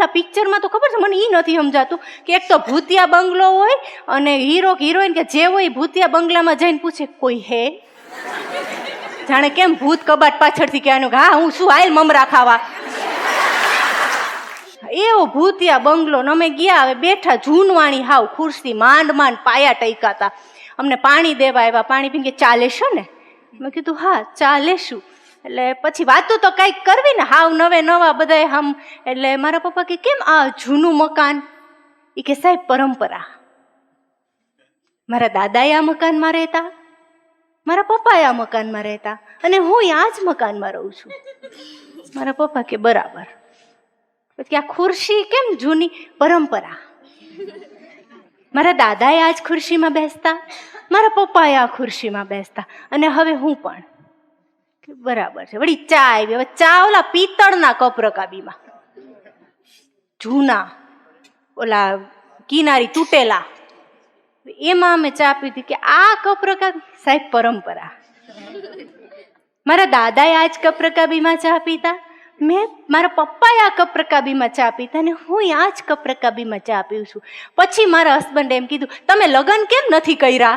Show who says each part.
Speaker 1: ઓલા પિક્ચરમાં તો ખબર છે? મને એ નથી સમજાતું કે એક તો ભૂતિયા બંગલો હોય અને હીરો હિરોઈન કે જે હોય ભૂતિયા બંગલામાં જઈને પૂછે, કોઈ હે? જાણે કેમ ભૂત કબાટ પાછળથી કહેવાનું હા, હું શું આયલ મમરા ખાવા? એવો ભૂતિયા બંગલો અમે ગયા હવે બેઠા જૂનવાણી હાવ ખુરશી માંડ માંડ પાયા ટૈકાતા. અમને પાણી દેવા આવ્યા. પાણી પીને ચાલે છે ને? મેં કીધું, હા ચાલે શું એટલે પછી વાતો તો કંઈક કરવી ને, હાવ નવે નવા બધાય હમ. એટલે મારા પપ્પા કે, કેમ આ જૂનું મકાન? એ કે, સાહેબ, પરંપરા. મારા દાદાએ આ મકાનમાં રહેતા? મારા પપ્પાએ આ મકાનમાં રહેતા? અને હું આ જ મકાનમાં રહું છું? મારા પપ્પા કે, બરાબર. પછી આ ખુરશી કેમ જૂની? પરંપરા. મારા દાદાએ આ જ ખુરશીમાં બેસતા? મારા પપ્પાએ આ ખુરશીમાં બેસતા? અને હવે હું પણ? કે બરાબર છે. વળી ચા આવી. હવે ચા ઓલા પિત્તળના કપ રકાબીમાં. જૂના, ઓલા કિનારી તૂટેલા. એમાં અમે ચા પીધી કે આ કપ સાહેબ, પરંપરા. મારા દાદાએ આ જ કપ રકાબીમાં ચા પીતા મેં મારા પપ્પાએ આ કપ રકાબીમાં ચા પીતા અને હું આ જ કપ રકાબીમાં ચા પીઉં છું. પછી મારા હસબન્ડે એમ કીધું, તમે લગ્ન કેમ નથી કર્યા?